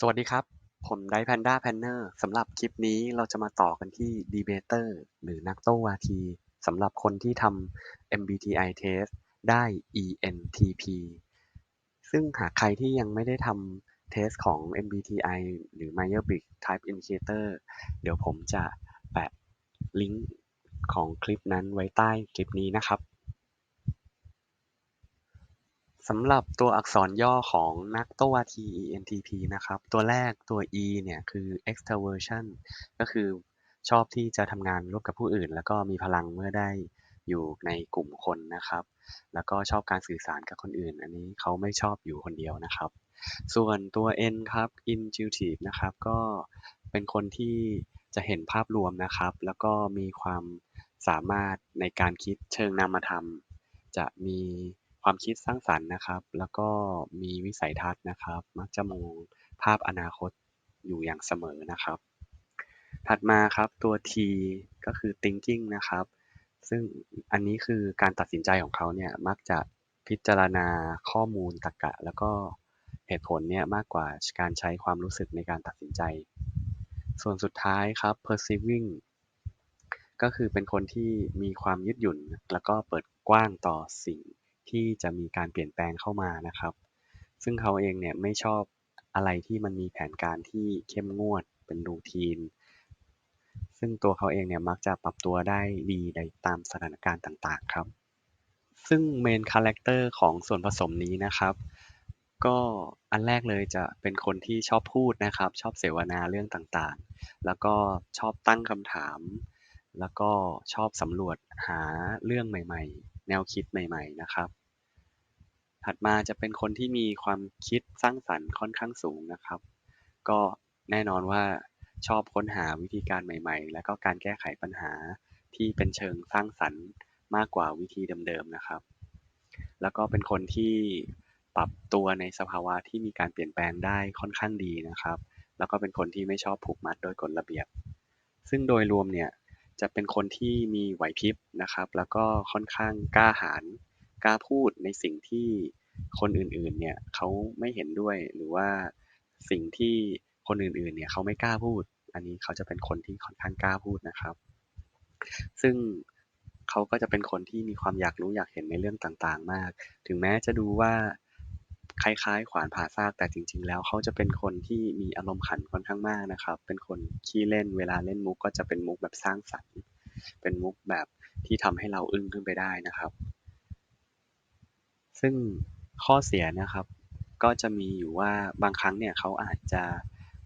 สวัสดีครับ ผมไดแพนด้าแพนเนอร์สำหรับคลิปนี้เราจะมาต่อกันที่ดีเบเตอร์หรือนักโต้วาทีสำหรับคนที่ทำ MBTI test ได้ ENTP ซึ่งหากใครที่ยังไม่ได้ทำเทสของ MBTI หรือ Myers-Briggs Type Indicator เดี๋ยวผมจะแปะลิงก์ของคลิปนั้นไว้ใต้คลิปนี้นะครับ สำหรับตัวอักษรย่อของนักโต้วาที ENTP นะครับ ตัวแรกตัว E เนี่ยคือ extraversion ก็คือชอบที่จะทำงานร่วมกับผู้อื่น แล้วก็มีพลังเมื่อได้อยู่ในกลุ่มคนนะครับ แล้วก็ชอบการสื่อสารกับคนอื่น อันนี้เขาไม่ชอบอยู่คนเดียวนะครับ ส่วนตัว N ครับ intuitive นะครับ ก็เป็นคนที่จะเห็นภาพรวมนะครับ แล้วก็มีความสามารถในการคิดเชิงนามธรรม จะมี ความคิดสร้างสรรค์นะครับ แล้วก็มีวิสัยทัศน์นะครับ มักจะมองภาพอนาคตอยู่อย่างเสมอนะครับ ถัดมาครับตัว T ก็คือ thinking นะครับ ซึ่งอันนี้คือการตัดสินใจของเขาเนี่ยมักจะพิจารณาข้อมูลตรรกะ แล้วก็เหตุผลเนี่ยมากกว่าการใช้ความรู้สึกในการตัดสินใจ ส่วนสุดท้ายครับ perceiving ก็คือเป็นคนที่มีความยืดหยุ่น แล้วก็เปิดกว้างต่อสิ่ง ที่จะมีการเปลี่ยนแปลงเข้ามานะครับ ซึ่งเขาเองเนี่ยไม่ชอบอะไรที่มันมีแผนการที่เข้มงวดเป็นรูทีน ซึ่งตัวเขาเองเนี่ยมักจะปรับตัวได้ดีในตามสถานการณ์ต่างๆครับ ซึ่งเมนคาแรคเตอร์ของส่วนผสมนี้นะครับ ก็อันแรกเลยจะเป็นคนที่ชอบพูดนะครับ ชอบเสวนาเรื่องต่างๆ แล้วก็ชอบตั้งคำถาม แล้วก็ชอบสำรวจหาเรื่องใหม่ ๆ แนวคิดใหม่ ๆ นะครับ ถัดมาจะเป็นคนที่มีความคิดสร้างสรรค์ค่อนข้างสูงนะครับ ก็แน่นอนว่าชอบค้นหาวิธีการใหม่ ๆ และก็การแก้ไขปัญหาที่เป็นเชิงสร้างสรรค์มากกว่าวิธีเดิมๆนะครับ แล้วก็เป็นคนที่ปรับตัวในสภาวะที่มีการเปลี่ยนแปลงได้ค่อนข้างดีนะครับ แล้วก็เป็นคนที่ไม่ชอบผูกมัดโดยกฎระเบียบ ซึ่งโดยรวมเนี่ย จะเป็นคนที่มีไหวพริบนะครับ แล้วก็ค่อนข้างกล้าหาญกล้าพูดในสิ่งที่คนอื่นๆเนี่ยเขาไม่เห็นด้วยหรือว่าสิ่งที่คนอื่นๆเนี่ยเขาไม่กล้าพูด อันนี้เขาจะเป็นคนที่ค่อนข้างกล้าพูดนะครับ ซึ่งเขาก็จะเป็นคนที่มีความอยากรู้อยากเห็นในเรื่องต่างๆ มาก ถึงแม้จะดูว่า คล้าย ๆ ขวานผ่าซาก แต่จริง ๆ แล้วเขาจะเป็นคนที่มีอารมณ์ขันค่อนข้างมากนะครับ เป็นคนขี้เล่น เวลาเล่นมุกก็จะเป็นมุกแบบสร้างสรรค์ เป็นมุกแบบที่ทำให้เราอึ้งขึ้นไปได้นะครับ ซึ่งข้อเสียนะครับ ก็จะมีอยู่ว่าบางครั้งเนี่ยเขาอาจจะ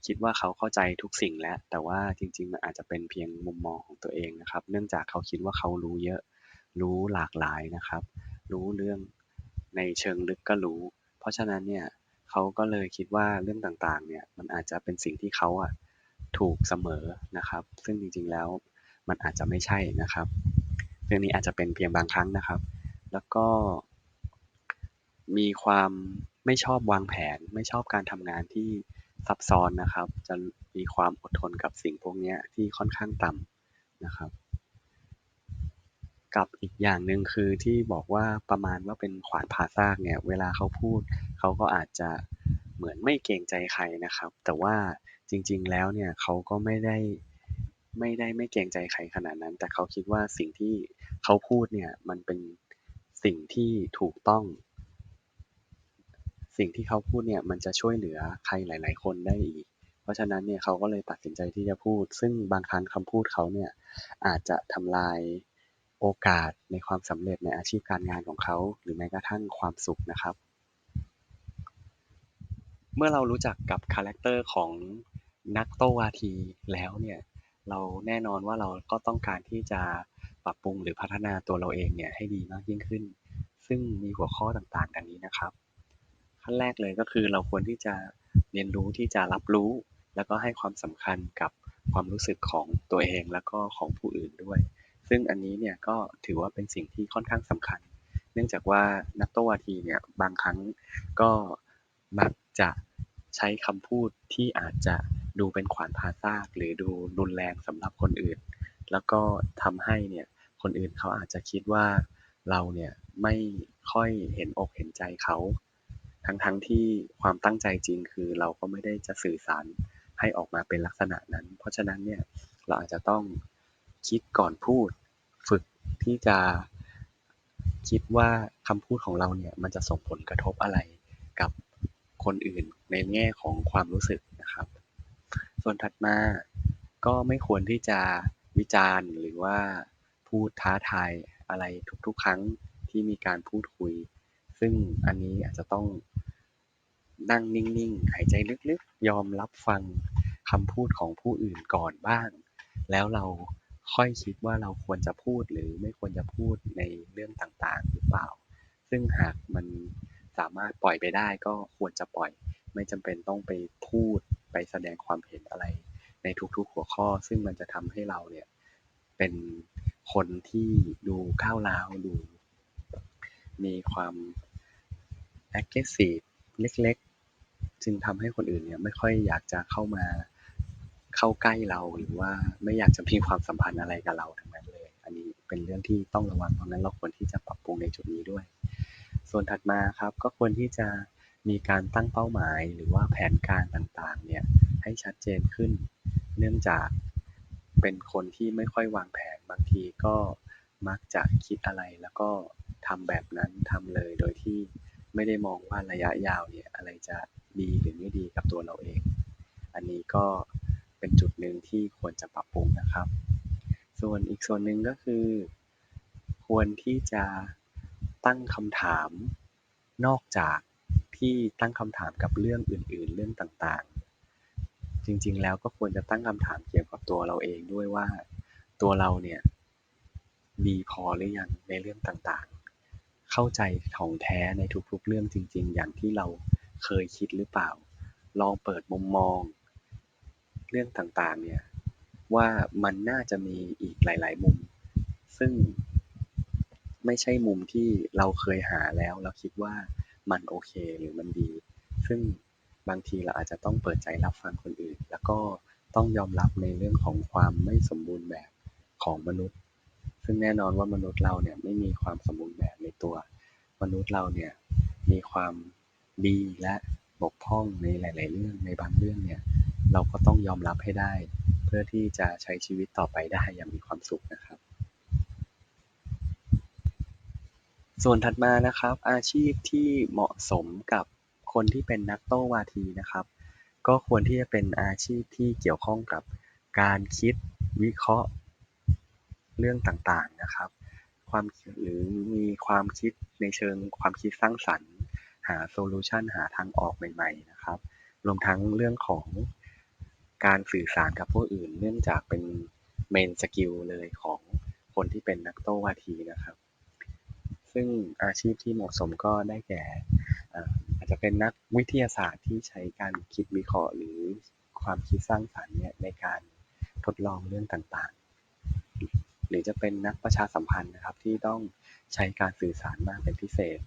คิดว่าเขาเข้าใจทุกสิ่งแล้ว แต่ว่าจริง ๆ มันอาจจะเป็นเพียงมุมมองของตัวเองนะครับ เนื่องจากเขาคิดว่าเขารู้เยอะ รู้หลากหลายนะครับ รู้เรื่องในเชิงลึกก็รู้ ราะฉะนั้นเนี่ยเขาก็เลยคิดว่าเรื่องต่างๆ เนี่ยมันอาจจะเป็นสิ่งที่เขาอะถูกเสมอนะครับ ซึ่งจริงๆแล้วมันอาจจะไม่ใช่นะครับ เรื่องนี้อาจจะเป็นเพียงบางครั้งนะครับ แล้วก็ มีความไม่ชอบวางแผน ไม่ชอบการทำงานที่ซับซ้อนนะครับ จะมีความอดทนกับสิ่งพวกนี้ที่ค่อนข้างต่ำนะครับ กับอีกอย่างหนึ่งคือที่บอกว่า ประมาณว่าเป็นขวานผ่าซากเนี่ย เวลาเขาพูด เขาก็อาจจะเหมือนไม่เกรงใจใครนะครับ แต่ว่าจริง ๆ แล้วเนี่ยเขาก็ไม่ได้ไม่ได้ไม่เกรงใจใครขนาดนั้น แต่เขาคิดว่าสิ่งที่เขาพูดเนี่ยมันเป็นสิ่งที่ถูกต้อง สิ่งที่เขาพูดเนี่ยมันจะช่วยเหลือใครหลาย ๆ คนได้อีก เพราะฉะนั้นเนี่ยเขาก็เลยตัดสินใจที่จะพูด ซึ่งบางครั้งคำพูดเขาเนี่ยอาจจะทำลาย โอกาสในความสำเร็จในอาชีพการงานของเขา หรือแม้กระทั่งความสุขนะครับ เมื่อเรารู้จักกับคาแรคเตอร์ของนักโตวาทีแล้วเนี่ยเราแน่นอนว่าเราก็ต้องการที่จะปรับปรุงหรือพัฒนาตัวเราเองเนี่ยให้ดีมากยิ่งขึ้น ซึ่งมีหัวข้อต่างๆ ดังนี้นะครับ ขั้นแรกเลยก็คือเราควรที่จะเรียนรู้ที่จะรับรู้ แล้วก็ให้ความสำคัญกับความรู้สึกของตัวเองแล้วก็ของผู้อื่นด้วย ซึ่งอันนี้เนี่ยก็ถือว่าเป็นสิ่งที่ค่อนข้างสำคัญ เนื่องจากว่านักโตวาทีเนี่ยบางครั้งก็มักจะใช้คำพูดที่อาจจะดูเป็นขวานผ่าซากหรือดูรุนแรงสำหรับคนอื่น แล้วก็ทำให้เนี่ยคนอื่นเขาอาจจะคิดว่าเราเนี่ยไม่ค่อยเห็นอกเห็นใจเขาทั้งๆที่ความตั้งใจจริงคือเราก็ไม่ได้จะสื่อสารให้ออกมาเป็นลักษณะนั้น เพราะฉะนั้นเนี่ยเราอาจจะต้องคิดก่อนพูด ที่จะคิดว่าคำพูดของเราเนี่ย มันจะส่งผลกระทบอะไรกับคนอื่นในแง่ของความรู้สึกนะครับ ส่วนถัดมาก็ไม่ควรที่จะวิจารณ์หรือว่าพูดท้าทายอะไรทุกๆ ครั้งที่มีการพูดคุย ซึ่งอันนี้อาจจะต้องนั่งนิ่งๆ หายใจลึกๆ ยอมรับฟังคำพูดของผู้อื่นก่อนบ้าง แล้วเรา ค่อยคิดว่าเราควรจะพูดหรือไม่ควรจะพูดในเรื่องต่างๆ หรือเปล่า ซึ่งหากมันสามารถปล่อยไปได้ก็ควรจะปล่อย ไม่จำเป็นต้องไปพูดไปแสดงความเห็นอะไร ในทุกๆหัวข้อ ซึ่งมันจะทำให้เราเนี่ยเป็นคนที่ดูก้าวร้าวดู มีความ aggressive เล็กๆ จึงทำให้คนอื่นเนี่ยไม่ค่อยอยากจะเข้ามา เข้าใกล้เรา หรือว่าไม่อยากจะมีความสัมพันธ์อะไรกับเราทั้งนั้นเลย อันนี้เป็นเรื่องที่ต้องระวังเพราะนั้นเราควรที่จะปรับปรุงในจุดนี้ด้วย ส่วนถัดมาครับ ก็ควรที่จะมีการตั้งเป้าหมาย หรือว่าแผนการต่างๆ เนี่ยให้ชัดเจนขึ้น เนื่องจากเป็นคนที่ไม่ค่อยวางแผนบางทีก็มักจะคิดอะไรแล้วก็ทำแบบนั้นทำเลยโดยที่ไม่ได้มองว่าระยะยาวเนี่ยอะไรจะดีหรือไม่ดีกับตัวเราเอง อันนี้ก็ เป็นจุดหนึ่งที่ควรจะปรับปรุงนะครับ ส่วนอีกส่วนหนึ่งก็คือ ควรที่จะตั้งคำถามนอกจากที่ตั้งคำถามกับเรื่องอื่น ๆ เรื่องต่างๆ จริงๆ แล้วก็ควรจะตั้งคำถามเกี่ยวกับตัวเราเองด้วยว่า ตัวเราเนี่ยดีพอหรือยังในเรื่องต่างๆ เข้าใจของแท้ในทุกๆ เรื่องจริง ๆ อย่างที่เราเคยคิดหรือเปล่า ลองเปิดมุมมอง เรื่องต่าง ๆ เนี่ย ว่ามันน่าจะมีอีกหลาย ๆ มุม ซึ่งไม่ใช่มุมที่เราเคยหาแล้วเราคิดว่ามันโอเคหรือมันดี ซึ่งบางทีเราอาจจะต้องเปิดใจรับฟังคนอื่น แล้วก็ต้องยอมรับในเรื่องของความไม่สมบูรณ์แบบของมนุษย์ ซึ่งแน่นอนว่ามนุษย์เราเนี่ยไม่มีความสมบูรณ์แบบในตัว มนุษย์เราเนี่ยมีความดีและบกพร่องในหลาย ๆ เรื่องในบางเรื่องเนี่ย เราก็ต้องยอมรับให้ได้ เพื่อที่จะใช้ชีวิตต่อไปได้อย่างมีความสุขนะครับ ส่วนถัดมานะครับ อาชีพที่เหมาะสมกับคนที่เป็นนักโต้วาทีนะครับ ก็ควรที่จะเป็นอาชีพที่เกี่ยวข้องกับการคิดวิเคราะห์เรื่องต่างๆนะครับ ความหรือมีความคิดในเชิงความคิดสร้างสรรค์ หาโซลูชันหาทางออกใหม่ ๆ นะครับ รวมทั้งเรื่องของ การสื่อสารกับผู้อื่น เนื่องจากเป็นเมนสกิลเลยของคนที่เป็นนักโต้วาทีนะครับ ซึ่งอาชีพที่เหมาะสมก็ได้แก่อาจจะเป็นนักวิทยาศาสตร์ที่ใช้การคิดวิเคราะห์หรือความคิดสร้างสรรค์เนี่ยในการทดลองเรื่องต่างๆ หรือจะเป็นนักประชาสัมพันธ์นะครับที่ต้องใช้การสื่อสารมากเป็นพิเศษ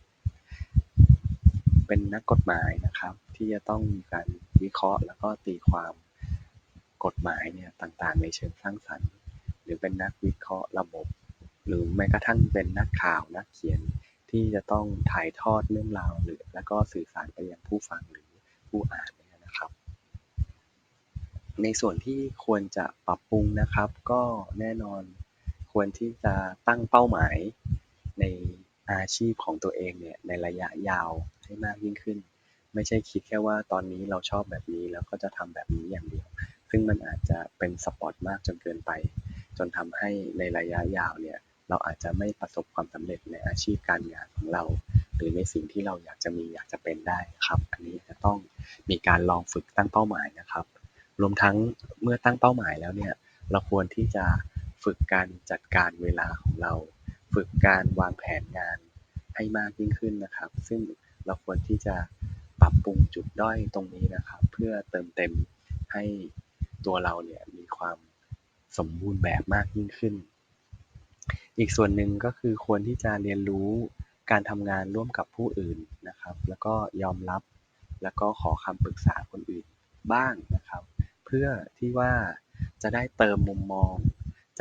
เป็นนักกฎหมายนะครับ ที่จะต้องมีการวิเคราะห์แล้วก็ตีความ กฎหมายเนี่ยต่าง ๆ ในเชิงสร้างสรรค์ หรือเป็นนักวิเคราะห์ระบบ หรือแม้กระทั่งเป็นนักข่าวนักเขียนที่จะต้องถ่ายทอดเรื่องราวหรือ แล้วก็สื่อสารไปยังผู้ฟังหรือผู้อ่านนะครับ ในส่วนที่ควรจะปรับปรุงนะครับ ก็แน่นอนควรที่จะตั้งเป้าหมายในอาชีพของตัวเองเนี่ยในระยะยาวให้มากยิ่งขึ้น ไม่ใช่คิดแค่ว่าตอนนี้เราชอบแบบนี้แล้วก็จะทำแบบนี้อย่างเดียว ซึ่งมันอาจจะเป็นสปอร์ตมากจนเกินไป จนทำให้ในระยะยาวเนี่ยเราอาจจะไม่ประสบความสำเร็จในอาชีพการงานของเรา หรือในสิ่งที่เราอยากจะมีอยากจะเป็นได้ครับ อันนี้จะต้องมีการลองฝึกตั้งเป้าหมายนะครับ รวมทั้งเมื่อตั้งเป้าหมายแล้วเนี่ยเราควรที่จะฝึกการจัดการเวลาของเรา ฝึกการวางแผนงานให้มากยิ่งขึ้นนะครับ ซึ่งเราควรที่จะปรับปรุงจุดด้อยตรงนี้นะครับ เพื่อเติมเต็มให้ ตัวเราเนี่ยมีความสมบูรณ์แบบมากยิ่งขึ้น อีกส่วนหนึ่งก็คือควรที่จะเรียนรู้การทำงานร่วมกับผู้อื่นนะครับ แล้วก็ยอมรับแล้วก็ขอคำปรึกษาคนอื่นบ้างนะครับ เพื่อที่ว่าจะได้เติมมุมมอง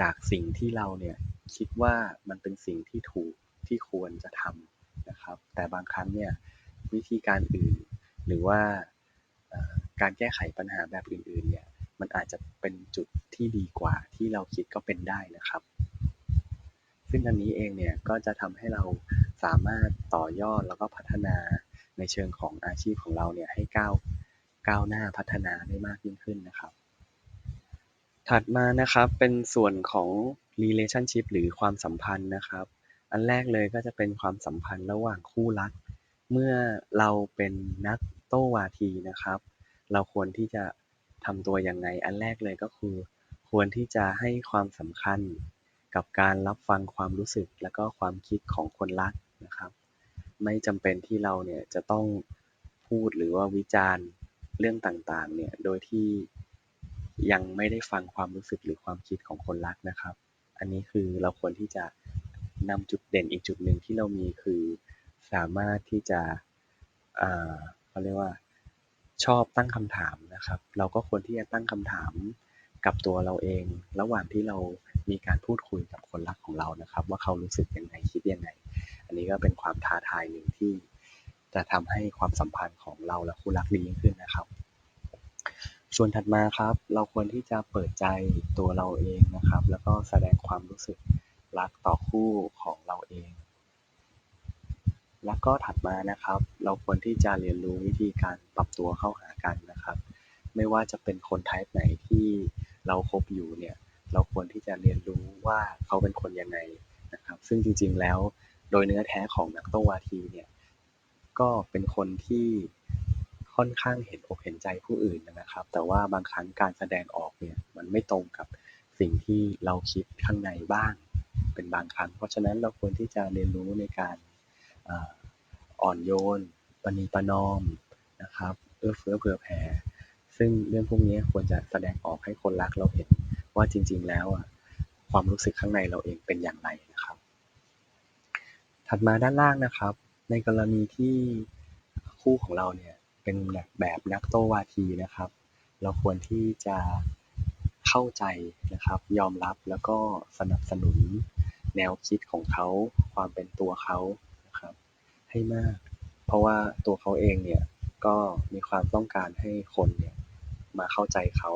จากสิ่งที่เราเนี่ยคิดว่ามันเป็นสิ่งที่ถูกที่ควรจะทำนะครับ แต่บางครั้งเนี่ยวิธีการอื่น หรือว่าการแก้ไขปัญหาแบบอื่นๆเนี่ย มันอาจจะเป็นจุดที่ดีกว่าที่เราคิดก็เป็นได้นะครับ ซึ่งอันนี้เองเนี่ยก็จะทำให้เราสามารถต่อยอดแล้วก็พัฒนาในเชิงของอาชีพของเราเนี่ยให้ก้าวก้าวหน้าพัฒนาได้มากยิ่งขึ้นนะครับ ถัดมานะครับเป็นส่วนของ relationship หรือความสัมพันธ์นะครับ อันแรกเลยก็จะเป็นความสัมพันธ์ระหว่างคู่รัก เมื่อเราเป็นนักโต้วาทีนะครับ เราควรที่จะ ทำตัวยังไง อันแรกเลยก็คือ ควรที่จะให้ความสำคัญกับการรับฟังความรู้สึก และก็ความคิดของคนรักนะครับ ไม่จำเป็นที่เราเนี่ยจะต้องพูดหรือว่าวิจารณ์เรื่องต่างๆเนี่ยโดยที่ยังไม่ได้ฟังความรู้สึกหรือความคิดของคนรักนะครับ อันนี้คือเราควรที่จะนำจุดเด่นอีกจุดหนึ่งที่เรามีคือสามารถที่จะเขาเรียกว่า ชอบตั้งคำถามนะครับ เราก็ควรที่จะตั้งคำถามกับตัวเราเอง ระหว่างที่เรามีการพูดคุยกับคนรักของเรานะครับ ว่าเขารู้สึกยังไงคิดยังไง อันนี้ก็เป็นความท้าทายหนึ่งที่จะทำให้ความสัมพันธ์ของเราและคู่รักดียิ่งขึ้นนะครับ ส่วนถัดมาครับ เราควรที่จะเปิดใจตัวเราเองนะครับ แล้วก็แสดงความรู้สึกรักต่อคู่ของเราเอง แล้วก็ถัดมานะครับ เราควรที่จะเรียนรู้วิธีการปรับตัวเข้าหากันนะครับ ไม่ว่าจะเป็นคนไทป์ไหนที่เราคบอยู่เนี่ย เราควรที่จะเรียนรู้ว่าเขาเป็นคนยังไงนะครับ ซึ่งจริงๆแล้ว โดยเนื้อแท้ของนักโตวาทีเนี่ย ก็เป็นคนที่ค่อนข้างเห็นอกเห็นใจผู้อื่นนะครับ แต่ว่าบางครั้งการแสดงออกเนี่ย มันไม่ตรงกับสิ่งที่เราคิดข้างในบ้าง เป็นบางครั้ง เพราะฉะนั้นเราควรที่จะเรียนรู้ในการ อ่อนโยนปณีประนอมนะครับเอื้อเฟื้อเผื่อแผ่ ซึ่งเรื่องพวกนี้ควรจะแสดงออกให้คนรักเราเห็นว่าจริง ๆ แล้วอะความรู้สึกข้างในเราเองเป็นอย่างไรนะครับ ถัดมาด้านล่างนะครับ ในกรณีที่คู่ของเราเนี่ยเป็นแบบนักโตวาทีนะครับ เราควรที่จะเข้าใจนะครับ ยอมรับแล้วก็สนับสนุนแนวคิดของเขา ความเป็นตัวเขา ให้มาก เพราะว่าตัวเขาเองเนี่ยก็มีความต้องการให้คนเนี่ยมาเข้าใจเขา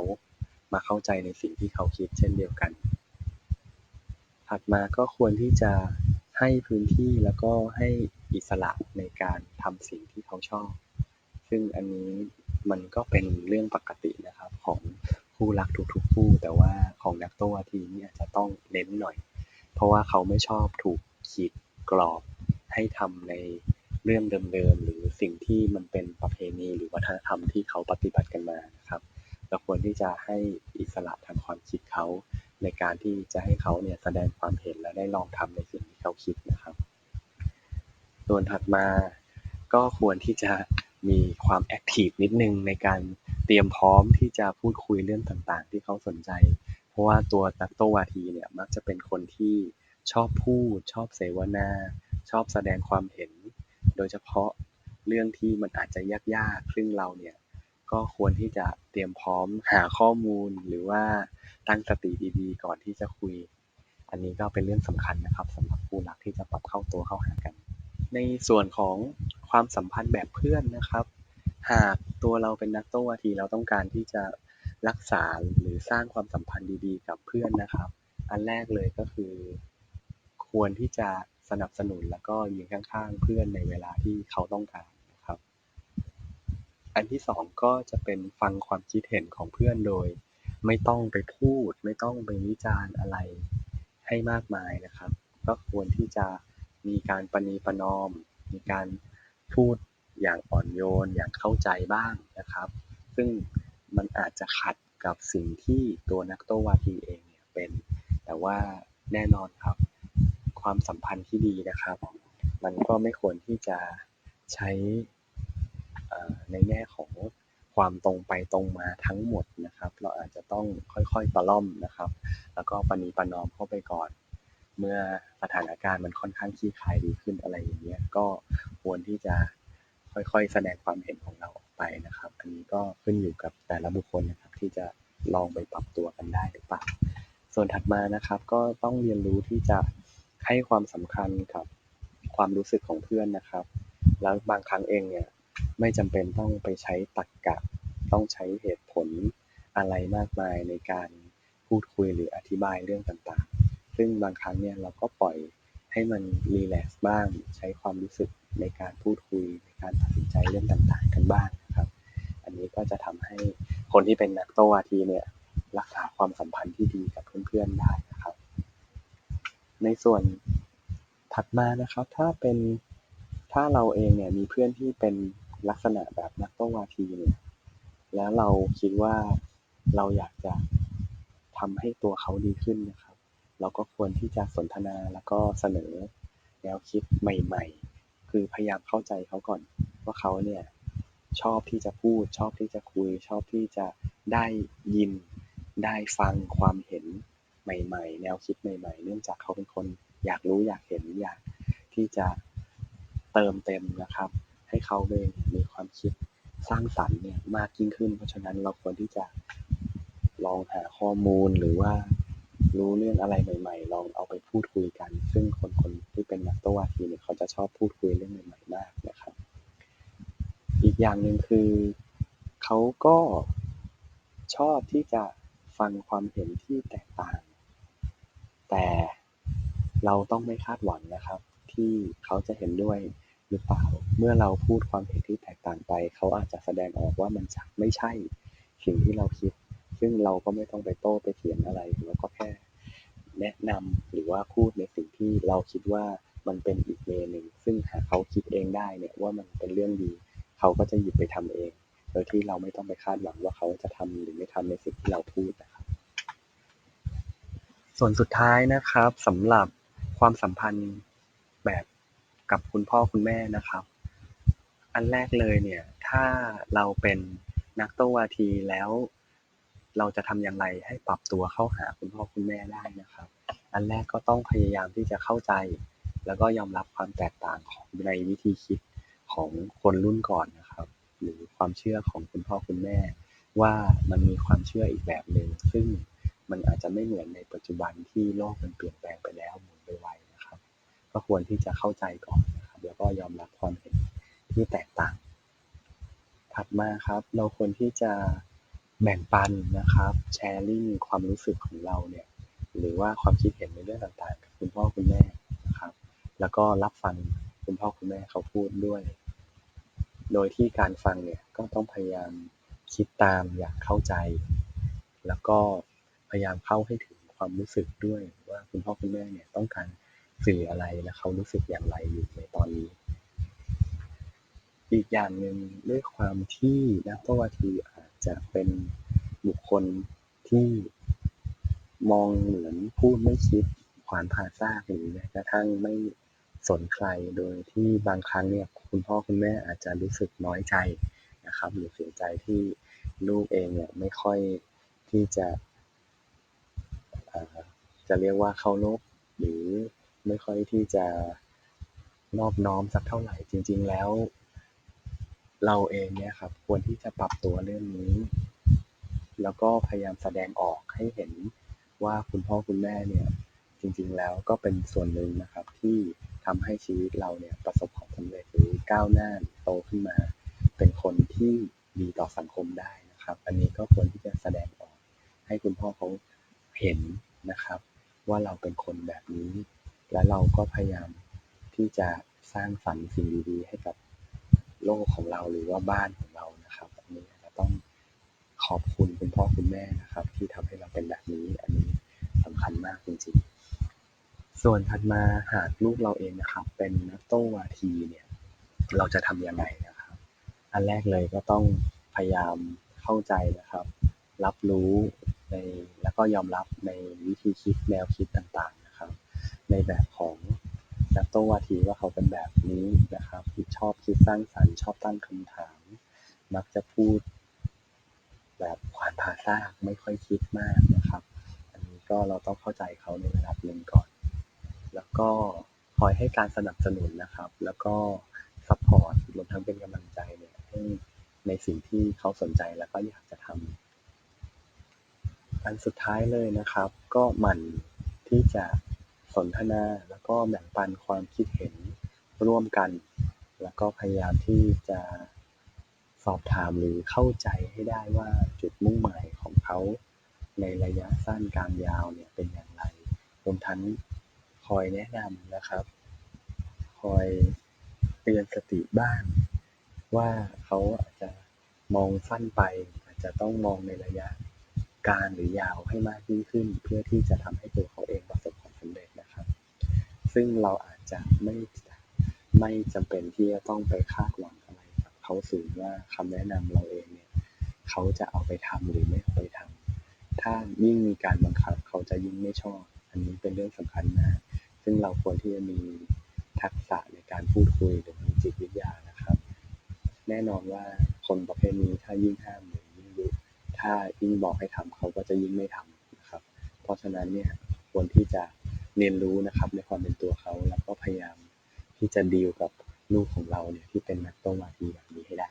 มาเข้าใจในสิ่งที่เขาคิดเช่นเดียวกัน ถัดมาก็ควรที่จะให้พื้นที่แล้วก็ให้อิสระในการทำสิ่งที่เขาชอบ ซึ่งอันนี้มันก็เป็นเรื่องปกตินะครับของคู่รักทุกๆคู่ แต่ว่าของนักโต้วทีนี่อาจจะต้องเน้นหน่อย เพราะว่าเขาไม่ชอบถูกขีดกรอบ ให้ทำในเรื่องเดิมๆ หรือสิ่งที่มันเป็นประเพณีหรือวัฒนธรรมที่เขาปฏิบัติกันมานะครับ เราควรที่จะให้อิสระทางความคิดเขา ในการที่จะให้เขาเนี่ยแสดงความเห็นและได้ลองทำในสิ่งที่เขาคิดนะครับส่วนถัดมาก็ควรที่จะมีความแอคทีฟนิดนึงในการเตรียมพร้อมที่จะพูดคุยเรื่องต่างๆ ที่เขาสนใจ เพราะว่าตัวนักโตวาทีเนี่ยมักจะเป็นคนที่ชอบพูดชอบเสวนา อบแสดงความเห็น โดยเฉพาะเรื่องที่มันอาจจะยาก ๆ ซึ่งเราเนี่ยก็ควรที่จะเตรียมพร้อมหาข้อมูลหรือว่าตั้งสติดีๆ ก่อนที่จะคุย อันนี้ก็เป็นเรื่องสำคัญนะครับสำหรับคู่รักที่จะปรับเข้าตัวเข้าหากัน ในส่วนของความสัมพันธ์แบบเพื่อนนะครับ หากตัวเราเป็นนักโต้วาทีเราต้องการที่จะรักษาหรือสร้างความสัมพันธ์ดีๆ กับเพื่อนนะครับ อันแรกเลยก็คือ ควรที่จะ สนับสนุนแล้วก็ยืนข้างๆเพื่อนในเวลาที่เขาต้องการนะครับ อันที่สองก็จะเป็นฟังความคิดเห็นของเพื่อนโดย ไม่ต้องไปพูด ไม่ต้องไปวิจารณ์อะไรให้มากมายนะครับ ก็ควรที่จะมีการประนีประนอม มีการพูดอย่างอ่อนโยนอย่างเข้าใจบ้างนะครับ ซึ่งมันอาจจะขัดกับสิ่งที่ตัวนักโต้วาทีเองเนี่ยเป็น แต่ว่าแน่นอนครับ ความสัมพันธ์ที่ดีนะครับ มันก็ไม่ควรที่จะใช้ในแง่ของความตรงไปตรงมาทั้งหมดนะครับ เราอาจจะต้องค่อยๆตะล่อมนะครับ แล้วก็ปณีประนอมเข้าไปก่อน เมื่อสถานการณ์มันค่อนข้างคลี่คายดีขึ้นอะไรอย่างเงี้ยก็ควรที่จะค่อยๆ แสดงความเห็นของเราออกไปนะครับ อันนี้ก็ขึ้นอยู่กับแต่ละบุคคลนะครับ ที่จะลองไปปรับตัวกันได้หรือเปล่าส่วนถัดมานะครับก็ต้องเรียนรู้ที่จะ ให้ความสำคัญกับความรู้สึกของเพื่อนนะครับ แล้วบางครั้งเองเนี่ยไม่จำเป็นต้องไปใช้ตรรกะ ต้องใช้เหตุผลอะไรมากมายในการพูดคุยหรืออธิบายเรื่องต่างๆ ซึ่งบางครั้งเนี่ยเราก็ปล่อยให้มันรีแลกซ์บ้าง ใช้ความรู้สึกในการพูดคุยในการตัดสินใจเรื่องต่างๆ กันบ้างนะครับ อันนี้ก็จะทำให้คนที่เป็นนักโตวาทีเนี่ยรักษาความสัมพันธ์ที่ดีกับเพื่อนๆได้นะครับ ในส่วนถัดมานะครับ ถ้าเป็นถ้าเราเองเนี่ยมีเพื่อนที่เป็นลักษณะแบบนักโต้วาทีเนี่ยแล้วเราคิดว่าเราอยากจะทำให้ตัวเขาดีขึ้นนะครับ เราก็ควรที่จะสนทนาแล้วก็เสนอแนวคิดใหม่ ๆ คือพยายามเข้าใจเขาก่อนว่าเขาเนี่ยชอบที่จะพูดชอบที่จะคุย ชอบที่จะได้ยินได้ฟังความเห็น ใหม่ๆ แนวคิดใหม่ ๆ เนื่องจากเขาเป็นคนอยากรู้อยากเห็นอยากที่จะเติมเต็มนะครับ ให้เขาเองมีความคิดสร้างสรรค์เนี่ยมากยิ่งขึ้น เพราะฉะนั้นเราควรที่จะลองหาข้อมูลหรือว่ารู้เรื่องอะไรใหม่ ๆ ลองเอาไปพูดคุยกัน ซึ่งคนคนที่เป็นนักโต้วาทีเนี่ยเขาจะชอบพูดคุยเรื่องใหม่ๆมากนะครับ อีกอย่างหนึ่งคือเขาก็ชอบที่จะฟังความเห็นที่แตกต่าง แต่เราต้องไม่คาดหวังนะครับ ที่เขาจะเห็นด้วยหรือเปล่า เมื่อเราพูดความเห็นที่แตกต่างไป เขาอาจจะแสดงออกว่ามันจะไม่ใช่สิ่งที่เราคิด ซึ่งเราก็ไม่ต้องไปโต้ไปเถียงอะไรเราก็แค่แนะนำหรือว่าพูดในสิ่งที่เราคิดว่ามันเป็นอีกเวย์หนึ่งซึ่งหากเขาคิดเองได้เนี่ยว่ามันเป็นเรื่องดี เขาก็จะหยิบไปทำเอง โดยที่เราไม่ต้องไปคาดหวังว่าเขาจะทำหรือไม่ทำในสิ่งที่เราพูดนะครับ ส่วนสุดท้ายนะครับสำหรับความสัมพันธ์แบบกับคุณพ่อคุณแม่นะครับ อันแรกเลยเนี่ยถ้าเราเป็นนักโต้วาทีแล้ว เราจะทำอย่างไรให้ปรับตัวเข้าหาคุณพ่อคุณแม่ได้นะครับ อันแรกก็ต้องพยายามที่จะเข้าใจ แล้วก็ยอมรับความแตกต่างของในวิธีคิดของคนรุ่นก่อนนะครับ หรือความเชื่อของคุณพ่อคุณแม่ ว่ามันมีความเชื่ออีกแบบหนึ่งซึ่ง มันอาจจะไม่เหมือนในปัจจุบันที่โลกมันเปลี่ยนแปลงไปแล้วหมุนไปไวนะครับ ก็ควรที่จะเข้าใจก่อนนะครับ แล้วก็ยอมรับความเห็นที่แตกต่าง ถัดมาครับ เราควรที่จะแบ่งปันนะครับ แชร์ลิงความรู้สึกของเราเนี่ยหรือว่าความคิดเห็นในเรื่องต่างๆกับคุณพ่อคุณแม่นะครับ แล้วก็รับฟังคุณพ่อคุณแม่เขาพูดด้วย โดยที่การฟังเนี่ยก็ต้องพยายามคิดตามอย่างเข้าใจ แล้วก็ ยายามเข้าให้ถึงความรู้สึกด้วยว่าคุณพ่อคุณแม่เนี่ยต้องการสื่ออะไรและเขารู้สึกอย่างไรอยู่ในตอนนี้ อีกอย่างหนึ่งด้วยความที่นักโต้วาทีอาจจะเป็นบุคคลที่มองเหมือนพูดไม่คิดขวานผ่าซากหรือแม้กระทั่งไม่สนใครโดยที่บางครั้งเนี่ยคุณพ่อคุณแม่อาจจะรู้สึกน้อยใจนะครับ หรือเสียใจที่ลูกเองเนี่ยไม่ค่อยที่จะ จะเรียกว่าเคารพหรือไม่ค่อยที่จะนอบน้อมสักเท่าไหร่ จริง ๆ แล้ว เราเองเนี่ยครับควรที่จะปรับตัวเรื่องนี้ แล้วก็พยายามแสดงออกให้เห็นว่าคุณพ่อคุณแม่เนี่ยจริง ๆ แล้วก็เป็นส่วนหนึ่งนะครับที่ทำให้ชีวิตเราเนี่ยประสบความสำเร็จหรือก้าวหน้าโตขึ้นมา เป็นคนที่ดีต่อสังคมได้นะครับ อันนี้ก็ควรที่จะแสดงออกให้คุณพ่อเขาเห็น นะครับ ว่าเราเป็นคนแบบนี้ และเราก็พยายามที่จะสร้างสรรค์สิ่งดีๆให้กับโลกของเราหรือว่าบ้านของเรานะครับอันนี้เราต้องขอบคุณคุณพ่อคุณแม่นะครับ ที่ทำให้เราเป็นแบบนี้อันนี้สำคัญมากจริงๆ ส่วนถัดมาหากลูกเราเองนะครับ เป็นนักโต้วาทีเนี่ยเราจะทำยังไงนะครับ อันแรกเลยก็ต้องพยายามเข้าใจนะครับ รับรู้ ในแล้วก็ยอมรับในวิธีคิดแนวคิดต่างๆนะครับ ในแบบของนักโต้วาทีว่าเขาเป็นแบบนี้นะครับชอบคิดสร้างสรรค์ชอบตั้งคำถาม มักจะพูด แบบขวานผ่าซากไม่ค่อยคิดมากนะครับ อันนี้ก็เราต้องเข้าใจเขาในระดับหนึ่งก่อน แล้วก็คอยให้การสนับสนุนนะครับ แล้วก็ซัพพอร์ตรวมทั้งเป็นกำลังใจเนี่ยให้ในสิ่งที่เขาสนใจแล้วก็อยากจะทำ อันสุดท้ายเลยนะครับ ก็หมั่นที่จะสนทนา แล้วก็แบ่งปันความคิดเห็นร่วมกัน แล้วก็พยายามที่จะสอบถามหรือเข้าใจให้ได้ว่าจุดมุ่งหมายของเขาในระยะสั้นกลางยาวเนี่ยเป็นอย่างไร รวมทั้งคอยแนะนำนะครับ คอยเตือนสติบ้าง ว่าเขาอาจจะมองสั้นไป อาจจะต้องมองในระยะ กลางหรือยาวให้มากยิ่งขึ้น เพื่อที่จะทำให้ตัวเขาเองประสบความสำเร็จนะครับ ซึ่งเราอาจจะไม่ไม่จำเป็นที่จะต้องไปคาดหวังอะไรกับเขาสูงว่าคำแนะนำเราเองเนี่ยเขาจะเอาไปทำหรือไม่เอาไปทำถ้ายิ่งมีการบังคับเขาจะยิ่งไม่ชอบ อันนี้เป็นเรื่องสำคัญมาก ซึ่งเราควรที่จะมีทักษะในการพูดคุยหรือมีจิตวิทยานะครับ แน่นอนว่าคนประเภทนี้ถ้ายิ่งห้าม ถ้ายิ่งบอกให้ทำเขาก็จะยิ่งไม่ทำนะครับ เพราะฉะนั้นเนี่ยควรที่จะเรียนรู้นะครับในความเป็นตัวเขาแล้วก็พยายามที่จะดีลกับลูกของเราเนี่ยที่เป็นนักโต้วาทีแบบนี้ให้ได้